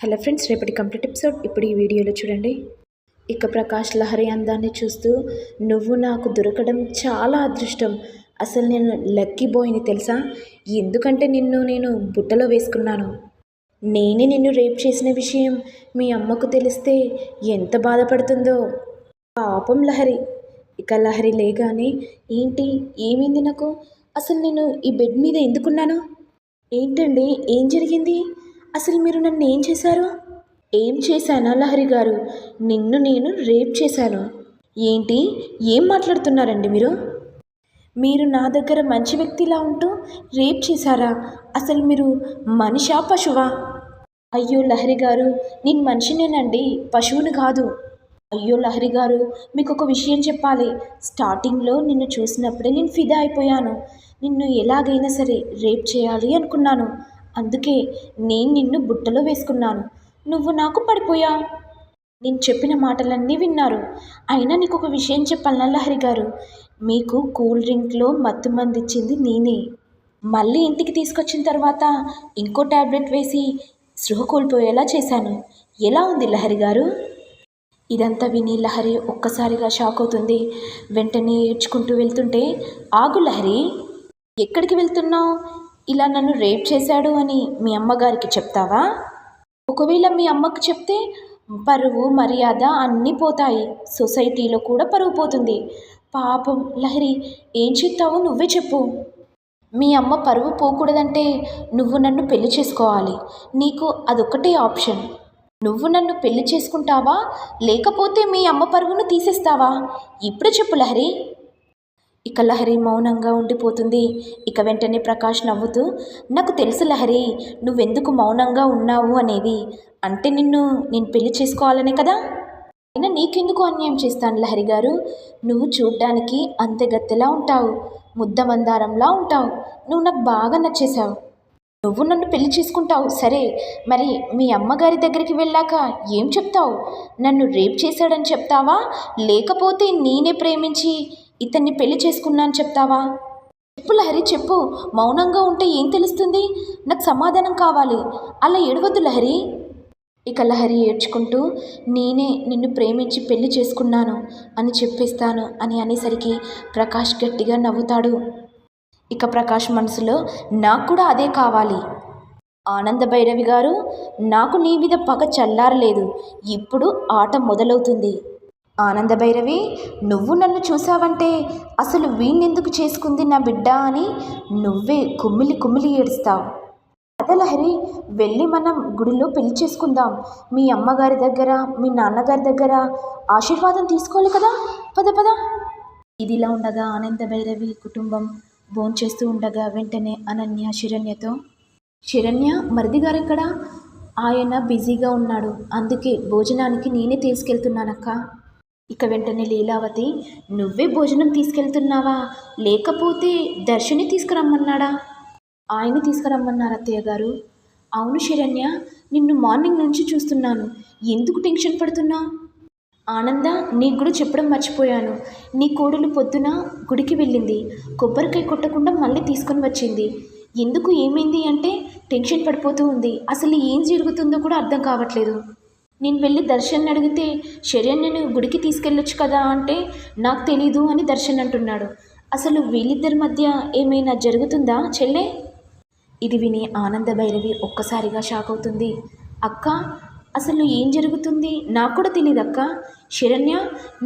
Hello friends రేపటి complete episode. ఇప్పుడు ఈ వీడియోలో చూడండి. ఇక ప్రకాష్ లహరి అందాన్ని చూస్తూ నువ్వు నాకు దొరకడం చాలా అదృష్టం. అసలు నేను లక్కీ బాయ్ని తెలుసా? ఎందుకంటే నిన్ను నేను బుట్టలో వేసుకున్నాను. నేనే నిన్ను రేప్ చేసిన విషయం మీ అమ్మకు తెలిస్తే ఎంత బాధపడుతుందో. పాపం లహరి. ఇక లహరి లేగానే ఏంటి? ఏమైంది నాకు? అసలు నేను ఈ బెడ్ మీద ఎందుకున్నాను? ఏంటండి? ఏం జరిగింది? అసలు మీరు నన్ను ఏం చేశారు? ఏం చేశానా లహరి గారు? నిన్ను నేను రేప్ చేశాను. ఏంటి? ఏం మాట్లాడుతున్నారండి మీరు? మీరు నా దగ్గర మంచి వ్యక్తిలా ఉంటూ రేప్ చేశారా? అసలు మీరు మనిషా పశువా? అయ్యో లహరి గారు నేను మనిషినేనండి పశువుని కాదు. అయ్యో లహరి గారు మీకు ఒక విషయం చెప్పాలి. స్టార్టింగ్లో నిన్ను చూసినప్పుడే నేను ఫిదా అయిపోయాను. నిన్ను ఎలాగైనా సరే రేప్ చేయాలి అనుకున్నాను. అందుకే నేను నిన్ను బుట్టలో వేసుకున్నాను. నువ్వు నాకు పడిపోయా? నేను చెప్పిన మాటలన్నీ విన్నారు. అయినా నీకు ఒక విషయం చెప్పాలనా లహరి గారు? మీకు కూల్ డ్రింక్లో మత్తు మంది ఇచ్చింది నేనే. మళ్ళీ ఇంటికి తీసుకొచ్చిన తర్వాత ఇంకో ట్యాబ్లెట్ వేసి సృహ కోల్పోయేలా చేశాను. ఎలా ఉంది లహరి గారు? ఇదంతా విని లహరి ఒక్కసారిగా షాక్ అవుతుంది. వెంటనే ఏడ్చుకుంటూ వెళ్తుంటే ఆగు లహరి! ఎక్కడికి వెళ్తున్నావు? ఇలా నన్ను రేప్ చేశాడు అని మీ అమ్మగారికి చెప్తావా? ఒకవేళ మీ అమ్మకు చెప్తే పరువు మర్యాద అన్నీ పోతాయి. సొసైటీలో కూడా పరువు పోతుంది. పాపం లహరి ఏం చెప్తావో నువ్వే చెప్పు. మీ అమ్మ పరువు పోకూడదంటే నువ్వు నన్ను పెళ్ళి చేసుకోవాలి. నీకు అదొక్కటే ఆప్షన్. నువ్వు నన్ను పెళ్ళి చేసుకుంటావా? లేకపోతే మీ అమ్మ పరువును తీసేస్తావా? ఇప్పుడు చెప్పు లహరి. ఇక లహరి మౌనంగా ఉండిపోతుంది. ఇక వెంటనే ప్రకాష్ నవ్వుతూ నాకు తెలుసు లహరి నువ్వెందుకు మౌనంగా ఉన్నావు అనేది? అంటే నిన్ను నేను పెళ్ళి చేసుకోవాలనే కదా? అయినా నీకెందుకు అన్యాయం చేస్తాను లహరి గారు? నువ్వు చూడ్డానికి అంతెగత్తెలా ఉంటావు? ముద్ద మందారంలా ఉంటావు? నువ్వు నాకు బాగా నచ్చేశావు. నువ్వు నన్ను పెళ్ళి చేసుకుంటావు సరే. మరి మీ అమ్మగారి దగ్గరికి వెళ్ళాక ఏం చెప్తావు? నన్ను రేప్ చేశాడని చెప్తావా? లేకపోతే నేనే ప్రేమించి ఇతన్ని పెళ్ళి చేసుకున్నాను చెప్తావా? చెప్పు లహరి చెప్పు. మౌనంగా ఉంటే ఏం తెలుస్తుంది? నాకు సమాధానం కావాలి. అలా ఏడవద్దు లహరి. ఇక లహరి ఏడ్చుకుంటూ నేనే నిన్ను ప్రేమించి పెళ్ళి చేసుకున్నాను అని చెప్పేస్తాను అని అనేసరికి ప్రకాష్ గట్టిగా నవ్వుతాడు. ఇక ప్రకాష్ మనసులో నాకు కూడా అదే కావాలి. ఆనంద భైరవి గారు నాకు నీ మీద పగ చల్లారలేదు. ఇప్పుడు ఆట మొదలవుతుంది. ఆనంద భైరవి నువ్వు నన్ను చూసావంటే అసలు వీణెందుకు చేసుకుంది నా బిడ్డ అని నువ్వే కుమ్మిలి కుమ్మిలి ఏడుస్తావు. అదే లహరి వెళ్ళి మనం గుడిలో పెళ్ళి చేసుకుందాం. మీ అమ్మగారి దగ్గర మీ నాన్నగారి దగ్గర ఆశీర్వాదం తీసుకోవాలి కదా? పద పద. ఇదిలా ఉండగా ఆనంద భైరవి కుటుంబం భోంచేస్తూ ఉండగా వెంటనే అనన్య శరణ్యతో శిరణ్య మరిది గారెక్కడ ఆయన బిజీగా ఉన్నాడు. అందుకే భోజనానికి నేనే తీసుకెళ్తున్నానక్క. ఇక వెంటనే లీలావతి నువ్వే భోజనం తీసుకెళ్తున్నావా? లేకపోతే దర్శని తీసుకురమ్మన్నాడా? ఆయన తీసుకురమ్మన్నారు అత్తయ్య గారు. అవును శరణ్య నిన్ను మార్నింగ్ నుంచి చూస్తున్నాను. ఎందుకు టెన్షన్ పడుతున్నావు ఆనంద నీకు కూడా చెప్పడం మర్చిపోయాను. నీ కోడలు పొద్దున గుడికి వెళ్ళింది. కొబ్బరికాయ కొట్టకుండా మళ్ళీ తీసుకొని వచ్చింది. ఎందుకు ఏమైంది అంటే టెన్షన్ పడిపోతూ ఉంది. అసలు ఏం జరుగుతుందో కూడా అర్థం కావట్లేదు. నేను వెళ్ళి దర్శన్ అడిగితే శరణ్యను గుడికి తీసుకెళ్ళొచ్చు కదా అంటే నాకు తెలీదు అని దర్శన్ అంటున్నాడు. అసలు వీళ్ళిద్దరి మధ్య ఏమైనా జరుగుతుందా చెల్లె? ఇది విని ఆనంద భైరవి ఒక్కసారిగా షాక్ అవుతుంది. అక్క అసలు ఏం జరుగుతుంది? నాకు కూడా తెలియదు అక్క శరణ్య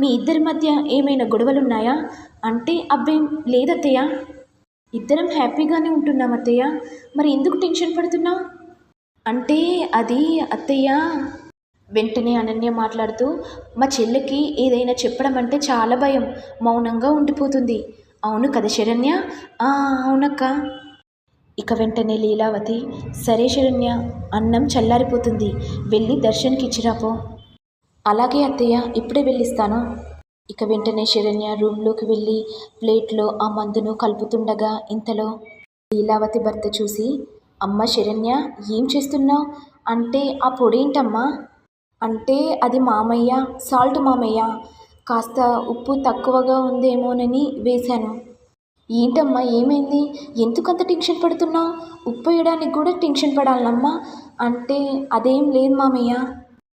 మీ ఇద్దరి మధ్య ఏమైనా గొడవలున్నాయా? అంటే అబ్బేం లేదత్తయ్య? ఇద్దరం హ్యాపీగానే ఉంటున్నాం అత్తయ్య. మరి ఎందుకు టెన్షన్ పడుతున్నావు? అంటే అది అత్తయ్య వెంటనే అనన్య మాట్లాడుతూ మా చెల్లికి ఏదైనా చెప్పడం అంటే చాలా భయం. మౌనంగా ఉండిపోతుంది. అవును కదా శరణ్య? అవునక్క. ఇక వెంటనే లీలావతి సరే శరణ్య అన్నం చల్లారిపోతుంది. వెళ్ళి దర్శన్కి ఇచ్చిరాపో అలాగే అత్తయ్య ఇప్పుడే వెళ్ళిస్తాను. ఇక వెంటనే శరణ్య రూమ్లోకి వెళ్ళి ప్లేట్లో ఆ మందును కలుపుతుండగా ఇంతలో లీలావతి భర్త చూసి అమ్మ శరణ్య ఏం చేస్తున్నావు? అంటే ఆ పొడేంటమ్మా అంటే అది మామయ్య సాల్ట్ మామయ్య. కాస్త ఉప్పు తక్కువగా ఉందేమోనని వేశాను. ఏంటమ్మా ఏమైంది? ఎందుకంత టెన్షన్ పడుతున్నావు ఉప్పు వేయడానికి కూడా టెన్షన్ పడాలమ్మా. అంటే అదేం లేదు మామయ్య.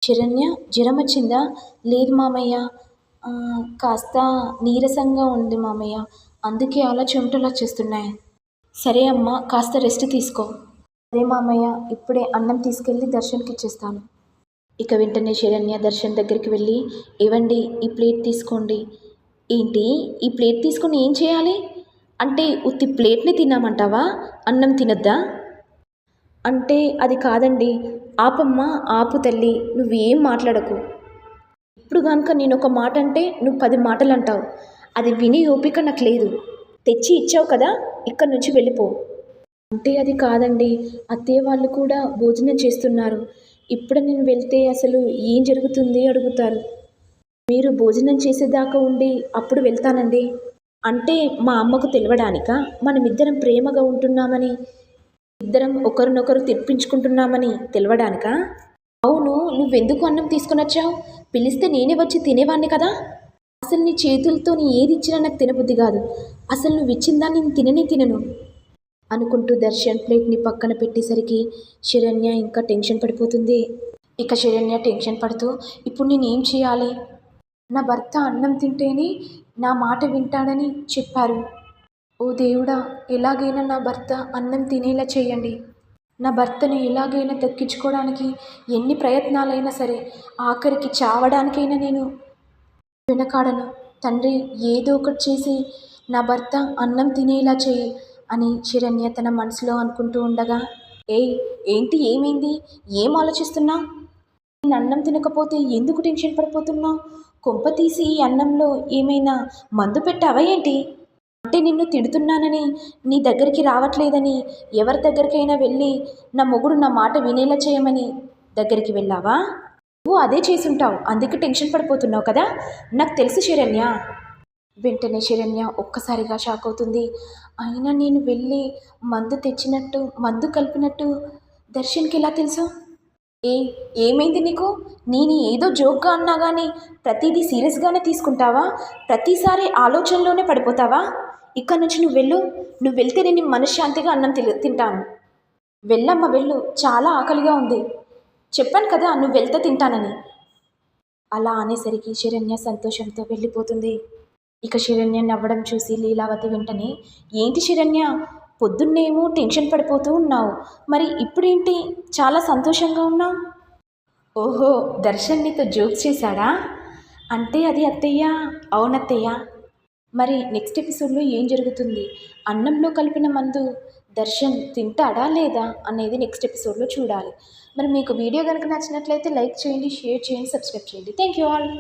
శరణ్య జ్వరం వచ్చిందా? లేదు మామయ్య. కాస్త నీరసంగా ఉంది మామయ్య. అందుకే అలా చెమటలు వచ్చేస్తున్నాయి సరే అమ్మా కాస్త రెస్ట్ తీసుకో. అదే మామయ్య ఇప్పుడే అన్నం తీసుకెళ్ళి దర్శన్కి ఇచ్చేస్తాను ఇక వెంటనే శరణ్య దర్శన్ దగ్గరికి వెళ్ళి ఇవ్వండి ఈ ప్లేట్ తీసుకోండి. ఏంటి? ఈ ప్లేట్ తీసుకుని ఏం చేయాలి? అంటే ఉత్తి ప్లేట్ని తిన్నామంటావా అన్నం తినొద్దా? అంటే అది కాదండి. ఆపమ్మ ఆపు తల్లి నువ్వేం మాట్లాడకు. ఇప్పుడు కనుక నేను ఒక మాట అంటే నువ్వు పది మాటలు అంటావు అది విని ఓపిక నాకు లేదు. తెచ్చి ఇచ్చావు కదా ఇక్కడి నుంచి వెళ్ళిపో. అంటే అది కాదండి. అత్తయ్య వాళ్ళు కూడా భోజనం చేస్తున్నారు. ఇప్పుడు నేను వెళ్తే అసలు ఏం జరుగుతుంది అడుగుతారు. మీరు భోజనం చేసేదాకా ఉండి అప్పుడు వెళ్తానండి. అంటే మా అమ్మకు తెలియడానికా మనమిద్దరం ప్రేమగా ఉంటున్నామని ఇద్దరం ఒకరినొకరు తెప్పించుకుంటున్నామని తెలవడానికా? అవును నువ్వెందుకు అన్నం తీసుకుని వచ్చావు పిలిస్తే నేనే వచ్చి తినేవాడిని కదా? అసలు నీ చేతులతో నీ ఏది ఇచ్చినా నాకు తినబుద్ధి కాదు. అసలు నువ్వు ఇచ్చిందా నేను తిననే తినను. అనుకుంటూ దర్శన్ ప్లేట్ని పక్కన పెట్టేసరికి శరణ్య ఇంకా టెన్షన్ పడిపోతుంది. ఇక శరణ్య టెన్షన్ పడుతూ ఇప్పుడు నేను ఏం చేయాలి? నా భర్త అన్నం తింటేనే నా మాట వింటాడని చెప్పారు. ఓ దేవుడా ఎలాగైనా నా భర్త అన్నం తినేలా చేయండి. నా భర్తను ఎలాగైనా దక్కించుకోవడానికి ఎన్ని ప్రయత్నాలైనా సరే ఆఖరికి చావడానికైనా నేను వెనకాడను. తండ్రి ఏదో ఒకటి చేసి నా భర్త అన్నం తినేలా చేయి. అని శరణ్య తన మనసులో అనుకుంటూ ఉండగా ఏయ్ ఏంటి ఏమైంది? ఏం ఆలోచిస్తున్నా? నేను అన్నం తినకపోతే ఎందుకు టెన్షన్ పడిపోతున్నావు కొంప తీసి ఈ అన్నంలో ఏమైనా మందు పెట్టావా ఏంటి? అంటే నిన్ను తిడుతున్నానని నీ దగ్గరికి రావట్లేదని ఎవరి దగ్గరికైనా వెళ్ళి నా మొగుడు నా మాట వినేలా చేయమని దగ్గరికి వెళ్ళావా? నువ్వు అదే చేసుంటావు అందుకే టెన్షన్ పడిపోతున్నావు కదా? నాకు తెలుసు శరణ్య. వెంటనే శరణ్య ఒక్కసారిగా షాక్ అవుతుంది. అయినా నేను వెళ్ళి మందు తెచ్చినట్టు మందు కలిపినట్టు దర్శన్కి ఎలా తెలుసు? ఏ ఏమైంది నీకు? నేను ఏదో జోక్గా అన్నా కానీ ప్రతిదీ సీరియస్గానే తీసుకుంటావా? ప్రతిసారి ఆలోచనలోనే పడిపోతావా? ఇక్కడ నుంచి నువ్వు వెళ్ళు. నువ్వు వెళ్తే నేను మనశ్శాంతిగా అన్నం తి తింటాను. వెళ్ళమ్మ వెళ్ళు. చాలా ఆకలిగా ఉంది. చెప్పాను కదా నువ్వు వెళ్తే తింటానని. అలా అనేసరికి శరణ్య సంతోషంతో వెళ్ళిపోతుంది. ఇక శిరణ్య నవ్వడం చూసి లీలావతి వెంటనే ఏంటి శిరణ్య? పొద్దున్నేమో టెన్షన్ పడిపోతూ ఉన్నావు. మరి ఇప్పుడేంటి? చాలా సంతోషంగా ఉన్నావు ఓహో దర్శన్ నీతో జోక్స్ చేశాడా? అంటే అది అత్తయ్య. అవునత్తయ్య. మరి నెక్స్ట్ ఎపిసోడ్లో ఏం జరుగుతుంది? అన్నంలో కలిపిన మందు దర్శన్ తింటాడా లేదా అనేది నెక్స్ట్ ఎపిసోడ్లో చూడాలి. మరి మీకు వీడియో కనుక నచ్చినట్లయితే లైక్ చేయండి షేర్ చేయండి సబ్స్క్రైబ్ చేయండి. Thank you all.